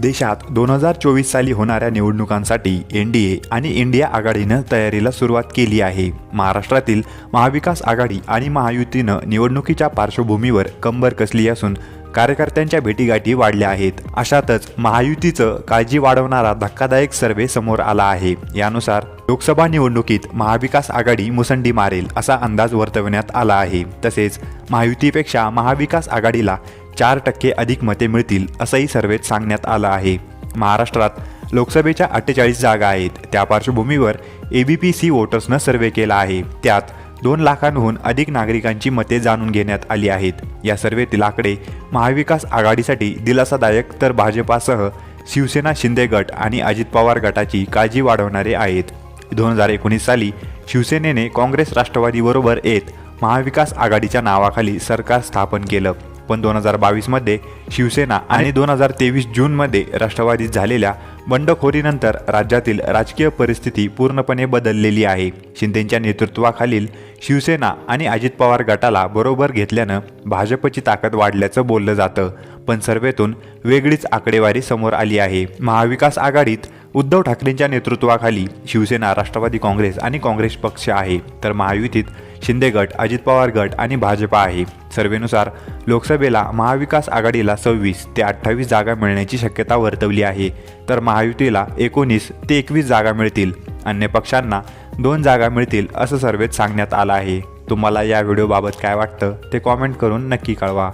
देशात दोन हजार चोवीस साली होणाऱ्या निवडणुकांसाठी एन डी ए आणि इंडिया आघाडीनं तयारीला सुरुवात केली आहे. महाराष्ट्रातील महाविकास आघाडी आणि महायुतीनं निवडणुकीच्या पार्श्वभूमीवर कंबर कसली असून कार्यकर्त्यांच्या भेटीगाठी वाढल्या आहेत. अशातच महायुतीचं काळजी वाढवणारा धक्कादायक सर्वे समोर आला आहे. यानुसार लोकसभा निवडणुकीत महाविकास आघाडी मुसंडी मारेल असा अंदाज वर्तवण्यात आला आहे. तसेच महायुतीपेक्षा महाविकास आघाडीला चार टक्के अधिक मते मिळतील असंही सर्वेत सांगण्यात आलं आहे. महाराष्ट्रात लोकसभेच्या अठ्ठेचाळीस जागा आहेत. त्या पार्श्वभूमीवर ए बी पी सी वोटर्सनं सर्वे केला आहे. त्यात दोन लाखांहून अधिक नागरिकांची मते जाणून घेण्यात आली आहेत. या सर्वेतील आकडे महाविकास आघाडीसाठी दिलासादायक तर भाजपासह शिवसेना शिंदे गट आणि अजित पवार गटाची काळजी वाढवणारे आहेत. दोन हजार एकोणीस साली शिवसेनेने काँग्रेस राष्ट्रवादीबरोबर येत महाविकास आघाडीच्या नावाखाली सरकार स्थापन केलं. पण दोन हजार बावीसमध्ये शिवसेना आणि दोन हजार तेवीस जूनमध्ये राष्ट्रवादीत झालेल्या बंडखोरीनंतर राज्यातील राजकीय परिस्थिती पूर्णपणे बदललेली आहे. शिंदेंच्या नेतृत्वाखालील शिवसेना आणि अजित पवार गटाला बरोबर घेतल्यानं भाजपची ताकद वाढल्याचं बोललं जातं. पण सर्वेतून वेगळीच आकडेवारी समोर आली आहे. महाविकास आघाडीत उद्धव ठाकरेंच्या नेतृत्वाखाली शिवसेना राष्ट्रवादी काँग्रेस आणि काँग्रेस पक्ष आहे. तर महायुतीत शिंदे गट अजित पवार गट आणि भाजपा आहे. सर्वेनुसार लोकसभेला महाविकास आघाडीला सव्वीस ते अठ्ठावीस जागा मिळण्याची शक्यता वर्तवली आहे. तर महायुतीला एकोणीस ते एकवीस जागा मिळतील. अन्य पक्षांना दोन जागा मिळतील असं सर्वेत सांगण्यात आलं आहे. तुम्हाला या व्हिडिओबाबत काय वाटतं ते कॉमेंट करून नक्की कळवा.